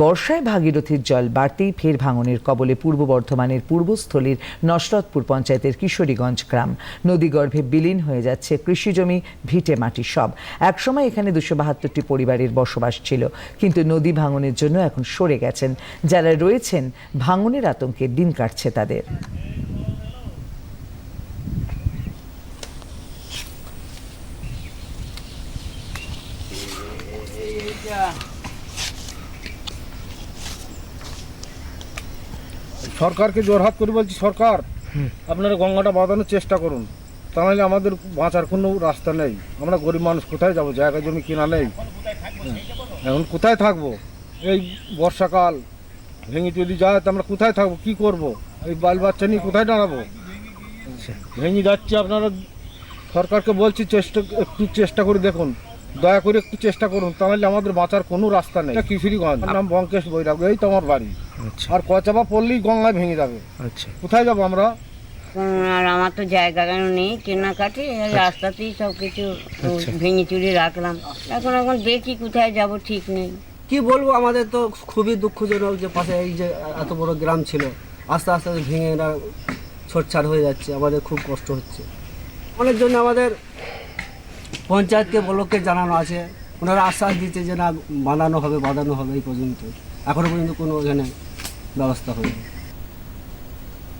বর্ষায় ভাগীরথীর জল বাড়তেই ফের ভাঙনের কবলে পূর্ব বর্ধমানের পূর্বস্থলীর নসরতপুর পঞ্চায়েতের কিশোরীগঞ্জ গ্রাম। নদীগর্ভে বিলীন হয়ে যাচ্ছে কৃষিজমি, ভিটে মাটি সব। একসময় এখানে দুশো বাহাত্তরটি পরিবারের বসবাস ছিল, কিন্তু নদী ভাঙনের জন্য এখন সরে গেছেন। যারা রয়েছেন, ভাঙনের আতঙ্কে দিন কাটছে তাদের। সরকারকে জোরহাত করে বলছি সরকার আপনারা গঙ্গাটা বাঁধানোর চেষ্টা করুন। তা তাহলে আমাদের বাঁচার কোনো রাস্তা নেই। আমরা গরিব মানুষ কোথায় যাব? জায়গা জমি কিনা নেই। এখন কোথায় থাকব? এই বর্ষাকাল ভেঙে যদি যায় তো আমরা কোথায় থাকব? কি করব? এই বাল বাচ্চা নিয়ে কোথায় দাঁড়াবো? ভেঙে যাচ্ছে আপনারা সরকারকে বলছি চেষ্টা একটু চেষ্টা করে দেখুন। দয়া করে একটু চেষ্টা করুন তাহলে আমাদের বাঁচার কোনো রাস্তা নেই। এটা কিশোরীগঞ্জ। নাম বঙ্কেশ বৈরাগ এই তো আমার বাড়ি। আচ্ছা। আর কচাপা পড়লেই গঙ্গায় ভেঙে যাবে। আচ্ছা। কোথায় যাব আমরা? আর আমার তো জায়গা কেন নেই কেনাকাটি রাস্তাতেই সব কিছু আচ্ছা। ভেঙে চুরি রাখলাম। এখন এখন দেখি কোথায় যাব ঠিক নেই। কি বলব আমাদের তো খুবই দুঃখজনক যে পাশে এই যে এত বড় গ্রাম ছিল আস্তে আস্তে ভেঙে এরা ছোটছাড় হয়ে যাচ্ছে আমাদের খুব কষ্ট হচ্ছে। অনেক জন্য আমাদের পঞ্চায়েতকে ব্লককে জানানো আছে। ওনারা আশ্বাস দিচ্ছে যে না বাঁধানো হবে বাঁধানো হবে এই পর্যন্ত। এখনও পর্যন্ত কোনো ওখানে ব্যবস্থা হয়নি।